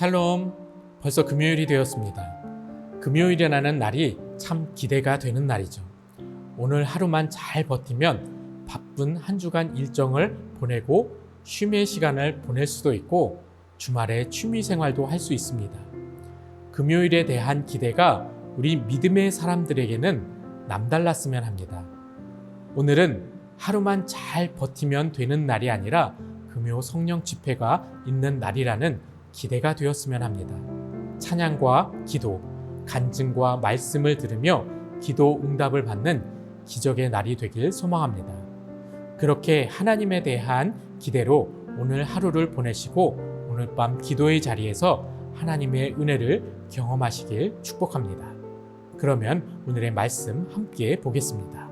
샬롬, 벌써 금요일이 되었습니다. 금요일이라는 날이 참 기대가 되는 날이죠. 오늘 하루만 잘 버티면 바쁜 한 주간 일정을 보내고 쉼의 시간을 보낼 수도 있고 주말에 취미 생활도 할 수 있습니다. 금요일에 대한 기대가 우리 믿음의 사람들에게는 남달랐으면 합니다. 오늘은 하루만 잘 버티면 되는 날이 아니라 금요 성령 집회가 있는 날이라는 기대가 되었으면 합니다. 찬양과 기도, 간증과 말씀을 들으며 기도 응답을 받는 기적의 날이 되길 소망합니다. 그렇게 하나님에 대한 기대로 오늘 하루를 보내시고 오늘 밤 기도의 자리에서 하나님의 은혜를 경험하시길 축복합니다. 그러면 오늘의 말씀 함께 보겠습니다.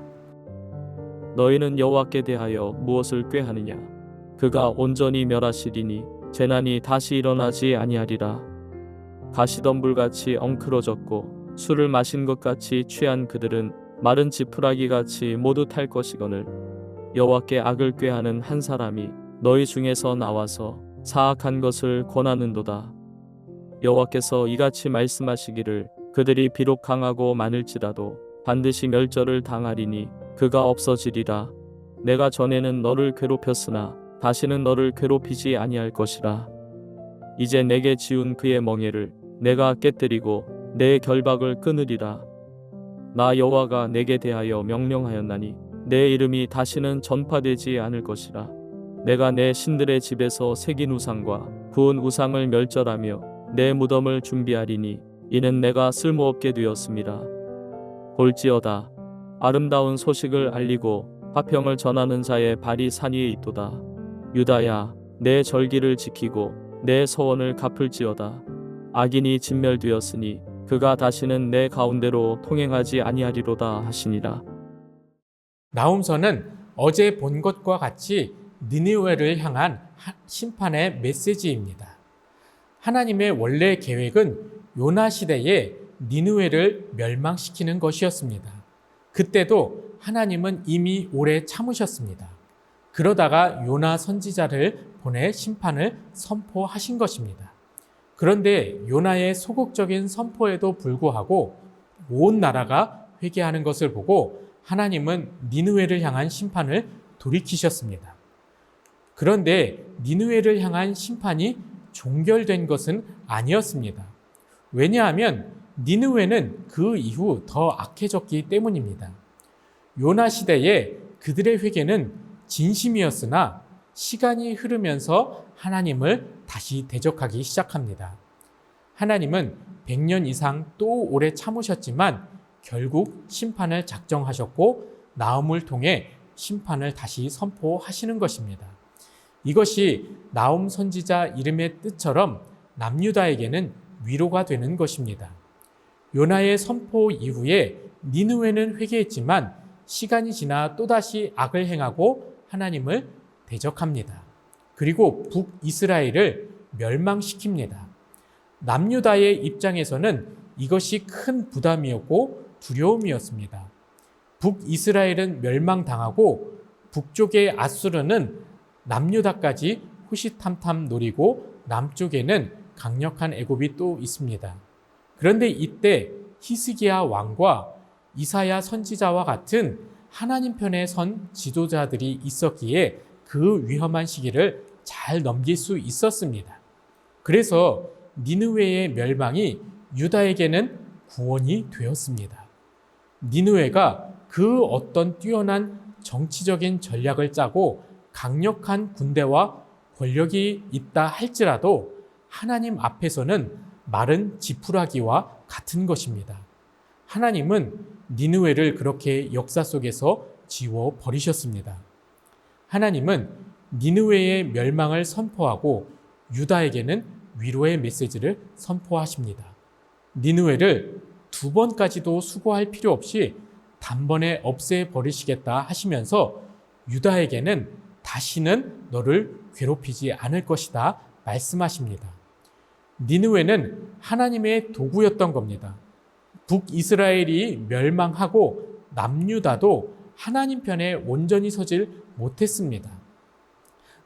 너희는 여호와께 대하여 무엇을 꾀하느냐 그가 온전히 멸하시리니 재난이 다시 일어나지 아니하리라. 가시던 불같이 엉클어졌고 술을 마신 것 같이 취한 그들은 마른 지푸라기 같이 모두 탈 것이거늘. 여호와께 악을 꾀하는 한 사람이 너희 중에서 나와서 사악한 것을 권하는도다. 여호와께서 이같이 말씀하시기를 그들이 비록 강하고 많을지라도 반드시 멸절을 당하리니 그가 없어지리라. 내가 전에는 너를 괴롭혔으나 다시는 너를 괴롭히지 아니할 것이라. 이제 내게 지운 그의 멍에를 내가 깨뜨리고 내 결박을 끊으리라. 나 여호와가 내게 대하여 명령하였나니 내 이름이 다시는 전파되지 않을 것이라. 내가 내 신들의 집에서 새긴 우상과 구운 우상을 멸절하며 내 무덤을 준비하리니 이는 내가 쓸모없게 되었습니다. 볼지어다 아름다운 소식을 알리고 화평을 전하는 자의 발이 산 위에 있도다. 유다야, 내 절기를 지키고 내 서원을 갚을지어다. 악인이 진멸되었으니 그가 다시는 내 가운데로 통행하지 아니하리로다 하시니라. 나움서는 어제 본 것과 같이 니느웨를 향한 하- 심판의 메시지입니다. 하나님의 원래 계획은 요나 시대에 니느웨를 멸망시키는 것이었습니다. 그때도 하나님은 이미 오래 참으셨습니다. 그러다가 요나 선지자를 보내 심판을 선포하신 것입니다. 그런데 요나의 소극적인 선포에도 불구하고 온 나라가 회개하는 것을 보고 하나님은 니느웨를 향한 심판을 돌이키셨습니다. 그런데 니느웨를 향한 심판이 종결된 것은 아니었습니다. 왜냐하면 니느웨는 그 이후 더 악해졌기 때문입니다. 요나 시대에 그들의 회개는 진심이었으나 시간이 흐르면서 하나님을 다시 대적하기 시작합니다. 하나님은 100년 이상 또 오래 참으셨지만 결국 심판을 작정하셨고 나움을 통해 심판을 다시 선포하시는 것입니다. 이것이 나움 선지자 이름의 뜻처럼 남유다에게는 위로가 되는 것입니다. 요나의 선포 이후에 니느웨는 회개했지만 시간이 지나 또다시 악을 행하고 하나님을 대적합니다. 그리고 북이스라엘을 멸망시킵니다. 남유다의 입장에서는 이것이 큰 부담이었고 두려움이었습니다. 북이스라엘은 멸망당하고 북쪽의 아수르는 남유다까지 호시탐탐 노리고 남쪽에는 강력한 애굽이 또 있습니다. 그런데 이때 히스기야 왕과 이사야 선지자와 같은 하나님 편에 선 지도자들이 있었기에 그 위험한 시기를 잘 넘길 수 있었습니다. 그래서 니느웨의 멸망이 유다에게는 구원이 되었습니다. 니느웨가 그 어떤 뛰어난 정치적인 전략을 짜고 강력한 군대와 권력이 있다 할지라도 하나님 앞에서는 마른 지푸라기와 같은 것입니다. 하나님은 니느웨를 그렇게 역사 속에서 지워 버리셨습니다. 하나님은 니느웨의 멸망을 선포하고 유다에게는 위로의 메시지를 선포하십니다. 니느웨를 두 번까지도 수고할 필요 없이 단번에 없애 버리시겠다 하시면서 유다에게는 다시는 너를 괴롭히지 않을 것이다 말씀하십니다. 니느웨는 하나님의 도구였던 겁니다. 북이스라엘이 멸망하고 남유다도 하나님 편에 온전히 서질 못했습니다.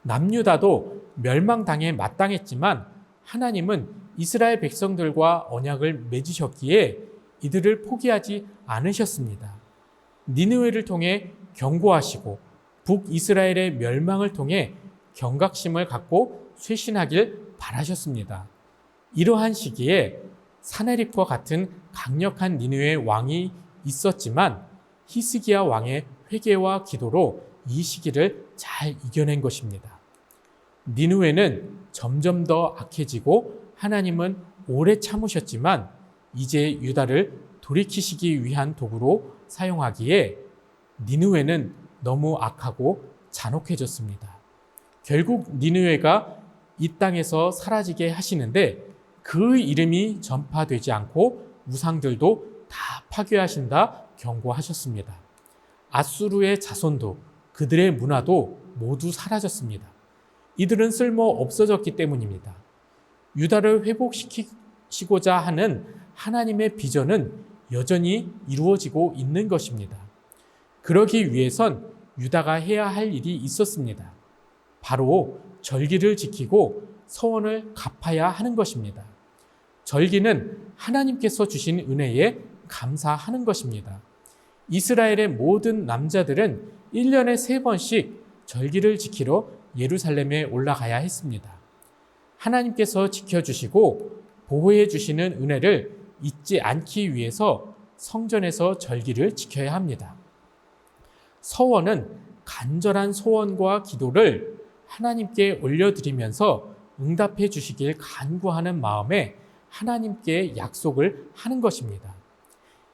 남유다도 멸망당해 마땅했지만 하나님은 이스라엘 백성들과 언약을 맺으셨기에 이들을 포기하지 않으셨습니다. 니느웨를 통해 경고하시고 북이스라엘의 멸망을 통해 경각심을 갖고 쇄신하길 바라셨습니다. 이러한 시기에 사네립과 같은 강력한 니느웨 왕이 있었지만 히스기야 왕의 회개와 기도로 이 시기를 잘 이겨낸 것입니다. 니누에는 점점 더 악해지고 하나님은 오래 참으셨지만 이제 유다를 돌이키시기 위한 도구로 사용하기에 니누에는 너무 악하고 잔혹해졌습니다. 결국 니누에가 이 땅에서 사라지게 하시는데 그 이름이 전파되지 않고 우상들도 다 파괴하신다 경고하셨습니다. 아수르의 자손도 그들의 문화도 모두 사라졌습니다. 이들은 쓸모 없어졌기 때문입니다. 유다를 회복시키고자 하는 하나님의 비전은 여전히 이루어지고 있는 것입니다. 그러기 위해선 유다가 해야 할 일이 있었습니다. 바로 절기를 지키고 서원을 갚아야 하는 것입니다. 절기는 하나님께서 주신 은혜에 감사하는 것입니다. 이스라엘의 모든 남자들은 1년에 세 번씩 절기를 지키러 예루살렘에 올라가야 했습니다. 하나님께서 지켜주시고 보호해 주시는 은혜를 잊지 않기 위해서 성전에서 절기를 지켜야 합니다. 서원은 간절한 소원과 기도를 하나님께 올려드리면서 응답해 주시길 간구하는 마음에 하나님께 약속을 하는 것입니다.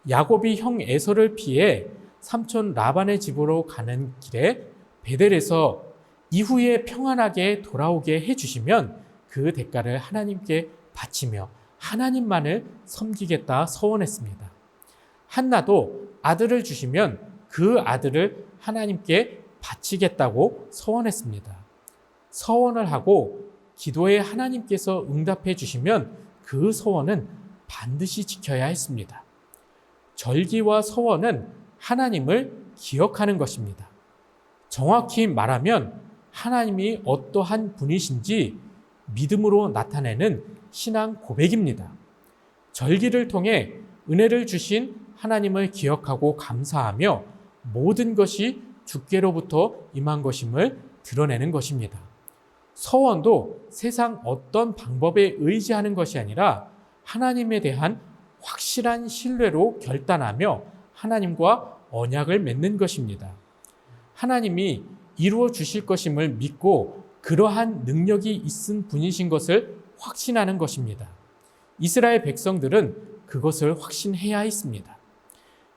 야곱이 형 에서를 피해 삼촌 라반의 집으로 가는 길에 베델에서 이후에 평안하게 돌아오게 해주시면 그 대가를 하나님께 바치며 하나님만을 섬기겠다 서원했습니다. 한나도 아들을 주시면 그 아들을 하나님께 바치겠다고 서원했습니다. 서원을 하고 기도에 하나님께서 응답해 주시면 그 서원은 반드시 지켜야 했습니다. 절기와 서원은 하나님을 기억하는 것입니다. 정확히 말하면 하나님이 어떠한 분이신지 믿음으로 나타내는 신앙 고백입니다. 절기를 통해 은혜를 주신 하나님을 기억하고 감사하며 모든 것이 주께로부터 임한 것임을 드러내는 것입니다. 서원도 세상 어떤 방법에 의지하는 것이 아니라 하나님에 대한 확실한 신뢰로 결단하며 하나님과 언약을 맺는 것입니다. 하나님이 이루어 주실 것임을 믿고 그러한 능력이 있은 분이신 것을 확신하는 것입니다. 이스라엘 백성들은 그것을 확신해야 했습니다.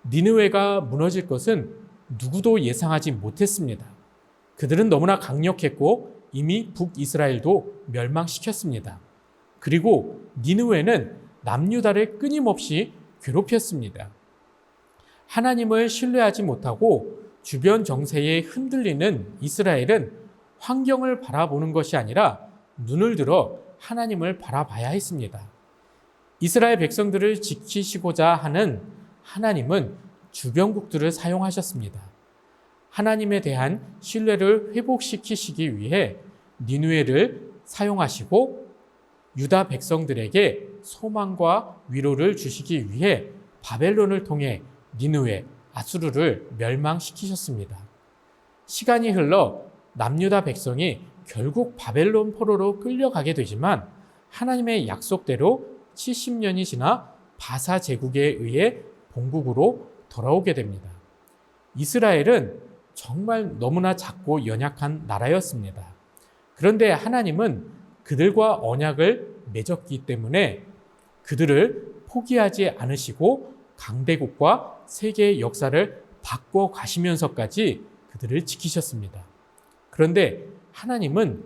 니느웨가 무너질 것은 누구도 예상하지 못했습니다. 그들은 너무나 강력했고 이미 북이스라엘도 멸망시켰습니다. 그리고 니느웨는 남유다를 끊임없이 괴롭혔습니다. 하나님을 신뢰하지 못하고 주변 정세에 흔들리는 이스라엘은 환경을 바라보는 것이 아니라 눈을 들어 하나님을 바라봐야 했습니다. 이스라엘 백성들을 지키시고자 하는 하나님은 주변국들을 사용하셨습니다. 하나님에 대한 신뢰를 회복시키시기 위해 니누에를 사용하시고 유다 백성들에게 소망과 위로를 주시기 위해 바벨론을 통해 니누에 아수르를 멸망시키셨습니다. 시간이 흘러 남유다 백성이 결국 바벨론 포로로 끌려가게 되지만 하나님의 약속대로 70년이 지나 바사 제국에 의해 본국으로 돌아오게 됩니다. 이스라엘은 정말 너무나 작고 연약한 나라였습니다. 그런데 하나님은 그들과 언약을 맺었기 때문에 그들을 포기하지 않으시고 강대국과 세계의 역사를 바꿔 가시면서까지 그들을 지키셨습니다. 그런데 하나님은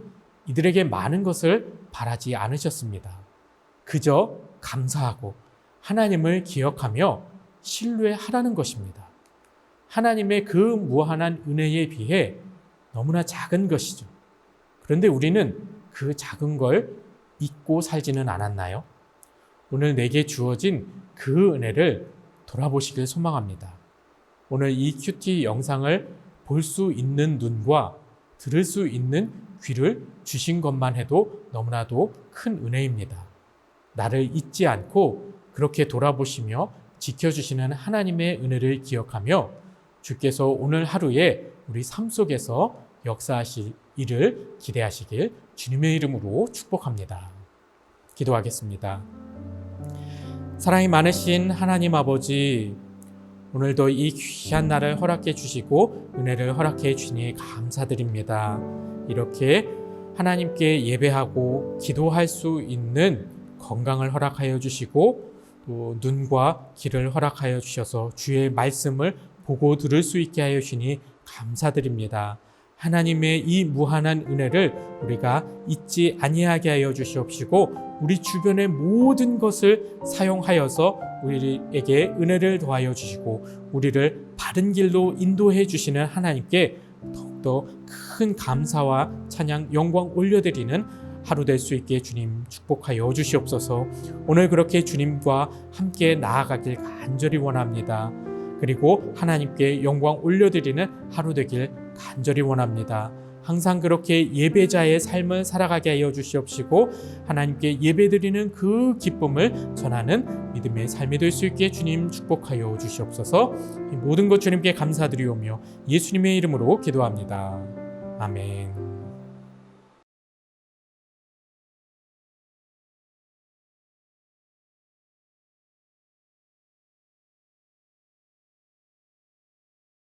이들에게 많은 것을 바라지 않으셨습니다. 그저 감사하고 하나님을 기억하며 신뢰하라는 것입니다. 하나님의 그 무한한 은혜에 비해 너무나 작은 것이죠. 그런데 우리는 그 작은 걸 잊고 살지는 않았나요? 오늘 내게 주어진 그 은혜를 돌아보시길 소망합니다. 오늘 이 큐티 영상을 볼 수 있는 눈과 들을 수 있는 귀를 주신 것만 해도 너무나도 큰 은혜입니다. 나를 잊지 않고 그렇게 돌아보시며 지켜주시는 하나님의 은혜를 기억하며 주께서 오늘 하루에 우리 삶 속에서 역사하실 일을 기대하시길 주님의 이름으로 축복합니다. 기도하겠습니다. 사랑이 많으신 하나님 아버지, 오늘도 이 귀한 날을 허락해 주시고 은혜를 허락해 주시니 감사드립니다. 이렇게 하나님께 예배하고 기도할 수 있는 건강을 허락하여 주시고 또 눈과 귀를 허락하여 주셔서 주의 말씀을 보고 들을 수 있게 하여 주시니 감사드립니다. 하나님의 이 무한한 은혜를 우리가 잊지 아니하게 하여 주시옵시고 우리 주변의 모든 것을 사용하여서 우리에게 은혜를 더하여 주시고 우리를 바른 길로 인도해 주시는 하나님께 더욱더 큰 감사와 찬양 영광 올려드리는 하루 될 수 있게 주님 축복하여 주시옵소서. 오늘 그렇게 주님과 함께 나아가길 간절히 원합니다. 그리고 하나님께 영광 올려드리는 하루 되길 간절히 원합니다. 항상 그렇게 예배자의 삶을 살아가게 하여 주시옵시고 하나님께 예배드리는 그 기쁨을 전하는 믿음의 삶이 될 수 있게 주님 축복하여 주시옵소서. 이 모든 것 주님께 감사드리오며 예수님의 이름으로 기도합니다. 아멘.